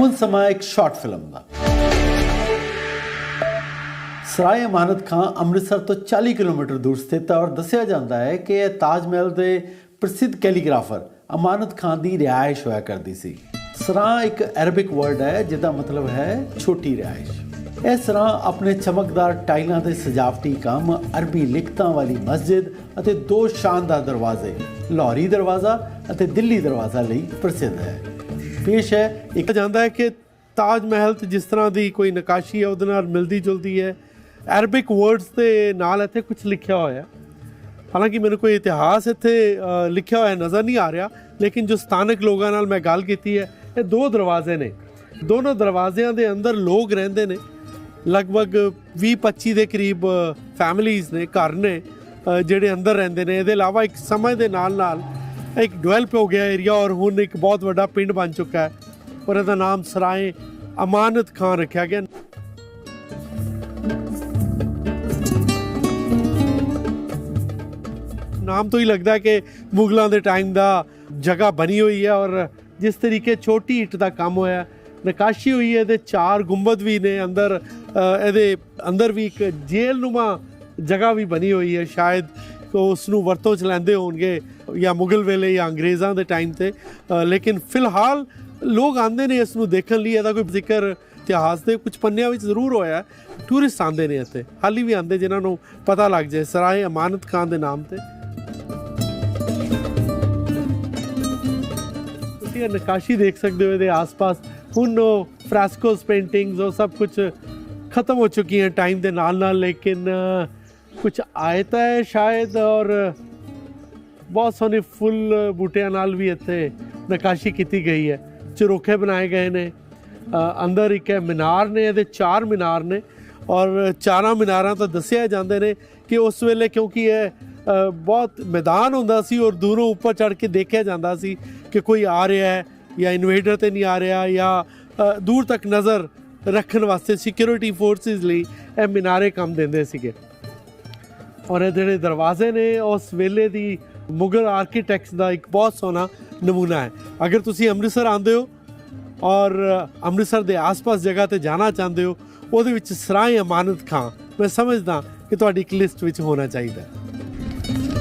ਹੁਣ ਸਮਾਂ ਇੱਕ ਸ਼ਾਰਟ ਫਿਲਮ ਦਾ ਸਰਾਏ ਅਮਾਨਤ ਖਾਂ ਅੰਮ੍ਰਿਤਸਰ ਤੋਂ 40 ਕਿਲੋਮੀਟਰ ਦੂਰ ਸਥਿਤ ਹੈ ਔਰ ਦੱਸਿਆ ਜਾਂਦਾ ਹੈ ਕਿ ਇਹ ਤਾਜ ਮਹਿਲ ਦੇ ਪ੍ਰਸਿੱਧ ਕੈਲੀਗ੍ਰਾਫਰ ਅਮਾਨਤ ਖਾਂ ਦੀ ਰਿਹਾਇਸ਼ ਹੋਇਆ ਕਰਦੀ ਸੀ ਸਰਾਂ ਇੱਕ ਅਰਬਿਕ ਵਰਡ ਹੈ ਜਿਹਦਾ ਮਤਲਬ ਹੈ ਛੋਟੀ ਰਿਹਾਇਸ਼ ਇਹ ਸਰਾਂ ਆਪਣੇ ਚਮਕਦਾਰ ਟਾਈਲਾਂ ਦੇ ਸਜਾਵਟੀ ਕੰਮ ਅਰਬੀ ਲਿਖਤਾਂ ਵਾਲੀ ਮਸਜਿਦ ਅਤੇ ਦੋ ਸ਼ਾਨਦਾਰ ਦਰਵਾਜ਼ੇ ਲਾਹੌਰੀ ਦਰਵਾਜ਼ਾ ਅਤੇ ਦਿੱਲੀ ਦਰਵਾਜ਼ਾ ਲਈ ਪ੍ਰਸਿੱਧ ਹੈ ਪੇਸ਼ ਹੈ। ਇੱਕ ਕਿਹਾ ਜਾਂਦਾ ਹੈ ਕਿ ਤਾਜ ਮਹਿਲ ਤੇ ਜਿਸ ਤਰ੍ਹਾਂ ਦੀ ਕੋਈ ਨਕਾਸ਼ੀ ਹੈ, ਉਹਦੇ ਨਾਲ ਮਿਲਦੀ ਜੁਲਦੀ ਹੈ। ਅਰਬਿਕ ਵਰਡਸ ਦੇ ਨਾਲ ਇੱਥੇ ਕੁਝ ਲਿਖਿਆ ਹੋਇਆ ਹਾਲਾਂਕਿ ਮੈਨੂੰ ਕੋਈ ਇਤਿਹਾਸ ਇੱਥੇ ਲਿਖਿਆ ਹੋਇਆ ਨਜ਼ਰ ਨਹੀਂ ਆ ਰਿਹਾ, ਲੇਕਿਨ ਜੋ ਸਥਾਨਕ ਲੋਕਾਂ ਨਾਲ ਮੈਂ ਗੱਲ ਕੀਤੀ ਹੈ, ਇਹ ਦੋ ਦਰਵਾਜ਼ੇ ਨੇ। ਦੋਨੋਂ ਦਰਵਾਜ਼ਿਆਂ ਦੇ ਅੰਦਰ ਲੋਕ ਰਹਿੰਦੇ ਨੇ। ਲਗਭਗ 20-25 ਦੇ ਕਰੀਬ ਫੈਮਿਲੀਆਂ ਨੇ, ਘਰ ਨੇ ਜਿਹੜੇ ਅੰਦਰ ਰਹਿੰਦੇ ਨੇ। ਇਹਦੇ ਇਲਾਵਾ ਇੱਕ ਸਮੇਂ ਦੇ ਨਾਲ ਨਾਲ ਇੱਕ ਡਿਵੈਲਪ ਹੋ ਗਿਆ ਏਰੀਆ ਔਰ ਹੁਣ ਇੱਕ ਬਹੁਤ ਵੱਡਾ ਪਿੰਡ ਬਣ ਚੁੱਕਾ ਹੈ। ਔਰ ਇਹਦਾ ਨਾਮ ਸਰਾਏ ਅਮਾਨਤ ਖਾਨ ਰੱਖਿਆ ਗਿਆ। ਨਾਮ ਤੋਂ ਹੀ ਲੱਗਦਾ ਕਿ ਮੁਗਲਾਂ ਦੇ ਟਾਈਮ ਦਾ ਜਗ੍ਹਾ ਬਣੀ ਹੋਈ ਹੈ ਔਰ ਜਿਸ ਤਰੀਕੇ ਛੋਟੀ ਇੱਟ ਦਾ ਕੰਮ ਹੋਇਆ, ਨਕਾਸ਼ੀ ਹੋਈ ਹੈ, ਇਹਦੇ ਚਾਰ ਗੁੰਬਦ ਵੀ ਨੇ ਅੰਦਰ ਇਹਦੇ ਅੰਦਰ ਵੀ ਇੱਕ ਜੇਲ੍ਹ ਨੁਮਾ ਜਗ੍ਹਾ ਵੀ ਬਣੀ ਹੋਈ ਹੈ। ਸ਼ਾਇਦ ਉਸ ਨੂੰ ਵਰਤੋਂ ਚ ਲੈਂਦੇ ਹੋਣਗੇ ਜਾਂ ਮੁਗਲ ਵੇਲੇ ਜਾਂ ਅੰਗਰੇਜ਼ਾਂ ਦੇ ਟਾਈਮ ਤੇ। ਲੇਕਿਨ ਫਿਲਹਾਲ ਲੋਕ ਆਉਂਦੇ ਨੇ ਇਸ ਨੂੰ ਦੇਖਣ ਲਈ, ਇਹਦਾ ਕੋਈ ਜ਼ਿਕਰ ਇਤਿਹਾਸ ਦੇ ਕੁਝ ਪੰਨਿਆਂ ਵਿੱਚ ਜ਼ਰੂਰ ਹੋਇਆ ਟੂਰਿਸਟ ਆਉਂਦੇ ਨੇ ਇੱਥੇ, ਹਾਲੀ ਵੀ ਆਉਂਦੇ ਜਿਨ੍ਹਾਂ ਨੂੰ ਪਤਾ ਲੱਗ ਜਾਏ ਸਰਾਏ ਅਮਾਨਤ ਖਾਨ ਦੇ ਨਾਮ ਤੇ। ਤੁਸੀਂ ਇਹ ਨਕਾਸ਼ੀ ਦੇਖ ਸਕਦੇ ਹੋ, ਇਹਦੇ ਆਸ-ਪਾਸ ਹੁਣ ਉਹ ਫ੍ਰੈਸਕੋਸ ਪੇਂਟਿੰਗਸ ਉਹ ਸਭ ਕੁਝ ਖਤਮ ਹੋ ਚੁੱਕੀ ਹੈ ਟਾਈਮ ਦੇ ਨਾਲ ਨਾਲ ਲੇਕਿਨ ਕੁਝ ਆਇਤਾ ਹੈ ਸ਼ਾਇਦ ਔਰ ਬਹੁਤ ਸੋਹਣੇ ਫੁੱਲ ਬੂਟਿਆਂ ਨਾਲ ਵੀ ਇੱਥੇ ਨਕਾਸ਼ੀ ਕੀਤੀ ਗਈ ਹੈ। ਚਰੋਖੇ ਬਣਾਏ ਗਏ ਨੇ। ਅੰਦਰ ਇੱਕ ਹੈ ਮੀਨਾਰ ਨੇ, ਇਹਦੇ ਚਾਰ ਮੀਨਾਰ ਨੇ ਔਰ ਚਾਰਾਂ ਮੀਨਾਰਾਂ ਤਾਂ ਦੱਸਿਆ ਜਾਂਦੇ ਨੇ ਕਿ ਉਸ ਵੇਲੇ ਕਿਉਂਕਿ ਇਹ ਬਹੁਤ ਮੈਦਾਨ ਹੁੰਦਾ ਸੀ ਔਰ ਦੂਰੋਂ ਉੱਪਰ ਚੜ੍ਹ ਕੇ ਦੇਖਿਆ ਜਾਂਦਾ ਸੀ ਕਿ ਕੋਈ ਆ ਰਿਹਾ ਹੈ ਜਾਂ ਇਨਵੇਡਰ ਤੇ ਨਹੀਂ ਆ ਰਿਹਾ ਜਾਂ ਦੂਰ ਤੱਕ ਨਜ਼ਰ ਰੱਖਣ ਵਾਸਤੇ ਸਿਕਿਉਰਿਟੀ ਫੋਰਸਿਸ ਲਈ ਇਹ ਮੀਨਾਰੇ ਕੰਮ ਦਿੰਦੇ ਸੀਗੇ। ਔਰ ਇਹ ਜਿਹੜੇ ਦਰਵਾਜ਼ੇ ਨੇ, ਉਸ ਵੇਲੇ ਦੀ ਮੁਗਲ ਆਰਕੀਟੈਕਟਸ ਦਾ ਇੱਕ ਬਹੁਤ ਸੋਹਣਾ ਨਮੂਨਾ ਹੈ। ਅਗਰ ਤੁਸੀਂ ਅੰਮ੍ਰਿਤਸਰ ਆਉਂਦੇ ਹੋ ਔਰ ਅੰਮ੍ਰਿਤਸਰ ਦੇ ਆਸ-ਪਾਸ ਜਗ੍ਹਾ ਤੇ ਜਾਣਾ ਚਾਹੁੰਦੇ ਹੋ, ਉਹਦੇ ਵਿੱਚ ਸਰਾਏ ਅਮਾਨਤ ਖਾਂ। ਮੈਂ ਸਮਝਦਾ ਕਿ ਤੁਹਾਡੀ ਇੱਕ ਲਿਸਟ ਵਿੱਚ ਹੋਣਾ ਚਾਹੀਦਾ